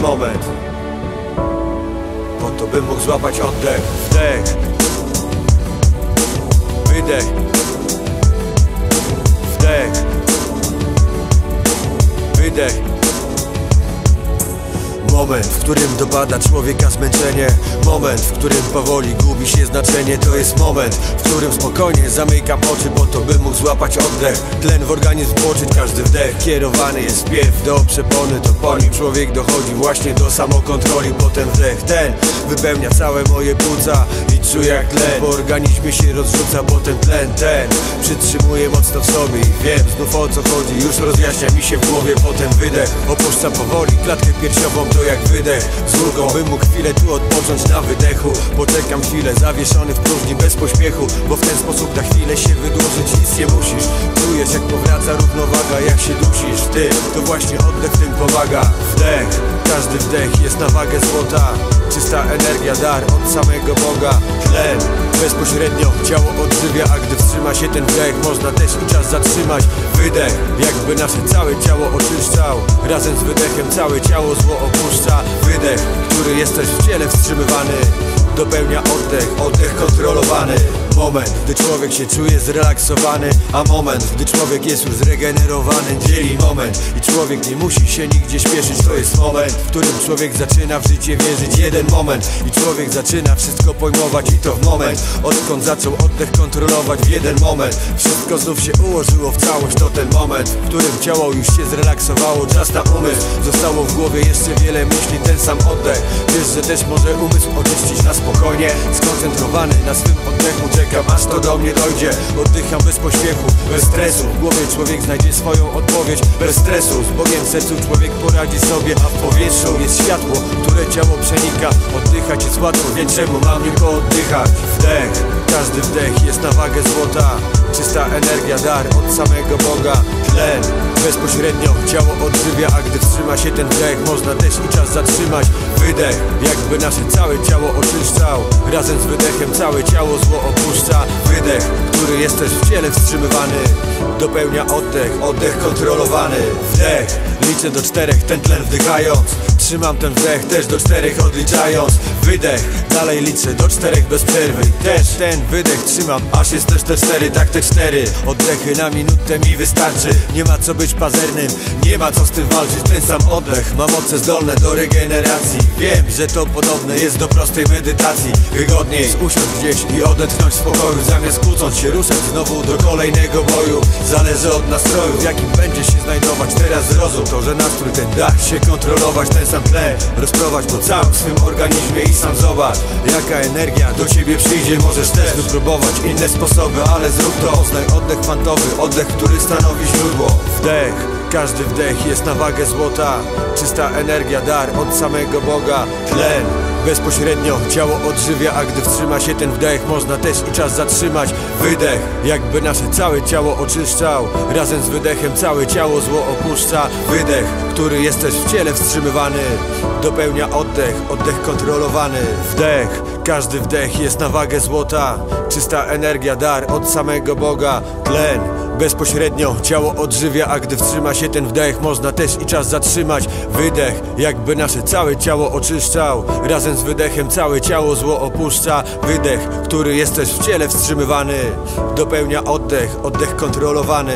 jest moment. Po to bym mógł złapać oddech Wdech. Wydech. Wdech. Wydech. Moment, w którym dopada człowieka zmęczenie. Moment, w którym powoli gubi się znaczenie. To jest moment, w którym spokojnie zamykam oczy Po to, by mógł złapać oddech. Tlen w organizm włoczyć, każdy wdech. Kierowany jest pierw do przepony To po nim człowiek dochodzi właśnie do samokontroli. Potem wdech ten wypełnia całe moje płuca I czuję jak tlen. Po organizmie się rozrzuca Potem tlen ten przytrzymuje mocno w sobie I wiem znów o co chodzi, już rozjaśnia mi się w głowie Potem wydech. Opuszcza powoli klatkę piersiową To jak wydech z ulgą Bym mógł chwilę tu odpocząć na wydechu. Poczekam chwilę zawieszony w próżni bez pośpiechu Bo w ten sposób na chwilę się wydłużyć. Nic nie musisz Czujesz jak powraca równowaga, jak się dusisz. Ty, to właśnie oddech w tym pomaga Wdech, każdy wdech jest na wagę złota. Czysta energia, dar od samego Boga. Tlen, bezpośrednio ciało odżywia A gdy wstrzyma się ten wdech, można też i czas zatrzymać. Wydech, jakby nasze całe ciało oczyszczał. Razem z wydechem całe ciało zło opuszcza. Wydech, który jest też w ciele wstrzymywany Dopełnia oddech, oddech kontrolowany. Moment, gdy człowiek się czuje zrelaksowany A moment, gdy człowiek jest już zregenerowany. Dzieli moment i człowiek nie musi się nigdzie śpieszyć. To jest moment, w którym człowiek zaczyna w życie wierzyć. Jeden moment i człowiek zaczyna wszystko pojmować. I to w moment, odkąd zaczął oddech kontrolować. W jeden moment, wszystko znów się ułożyło w całość. To ten moment, w którym ciało już się zrelaksowało. Czas na umysł, zostało w głowie jeszcze wiele myśli. Ten sam oddech, wiesz, że też może umysł oczyścić na spokojnie Skoncentrowany na swym oddechu. Czekam aż to do mnie dojdzie. Oddycham bez pośpiechu, bez stresu. W głowie człowiek znajdzie swoją odpowiedź. Bez stresu, z Bogiem sercu człowiek poradzi sobie. A w powietrzu jest światło, które ciało przenika. Oddychać jest łatwo, więc czemu mam nie pooddychać? Wdech, każdy wdech jest na wagę złota. Czysta energia, dar od samego Boga. Tlen, bezpośrednio ciało odżywia A gdy wstrzyma się ten wdech, można też i czas zatrzymać Wydech, jakby nasze całe ciało oczyszczał. Razem z wydechem całe ciało zło opuszcza. Wydech, który jest też w ciele wstrzymywany Dopełnia oddech, oddech kontrolowany. Wdech, liczę do czterech, ten tlen wdychając. Trzymam ten wdech też do czterech odliczając. Wydech, dalej liczę do czterech bez przerwy. Też ten wydech trzymam, aż jest też te cztery, tak te cztery. Oddechy na minutę mi wystarczy. Nie ma co być pazernym, nie ma co z tym walczyć. Ten sam oddech ma moce zdolne do regeneracji Wiem, że to podobne jest do prostej medytacji. Wygodniej usiąść gdzieś i odetchnąć spokoju Zamiast kłócąc się ruszać znowu do kolejnego boju. Zależy od nastroju, w jakim będzie się znajdować. Teraz zrozum To, że nastrój ten dach się kontrolować. Ten sam tlen rozprowadź po całym swym organizmie I sam zobacz, jaka energia do ciebie przyjdzie. Możesz też wypróbować inne sposoby, ale zrób to. Poznaj oddech kwantowy, oddech, który stanowi źródło. Wdech każdy wdech jest na wagę złota. Czysta energia, dar od samego Boga. Tlen. Bezpośrednio ciało odżywia, a gdy wstrzyma się ten wdech Można też i czas zatrzymać. Wydech, jakby nasze całe ciało oczyszczał. Razem z wydechem całe ciało zło opuszcza. Wydech, który jest też w ciele wstrzymywany. Dopełnia oddech, oddech kontrolowany. Wdech, każdy wdech jest na wagę złota. Czysta energia, dar od samego Boga. Tlen Bezpośrednio ciało odżywia, a gdy wstrzyma się ten wdech Można też i czas zatrzymać. Wydech, jakby nasze całe ciało oczyszczał. Razem z wydechem całe ciało zło opuszcza. Wydech, który jest też w ciele wstrzymywany Dopełnia oddech, oddech kontrolowany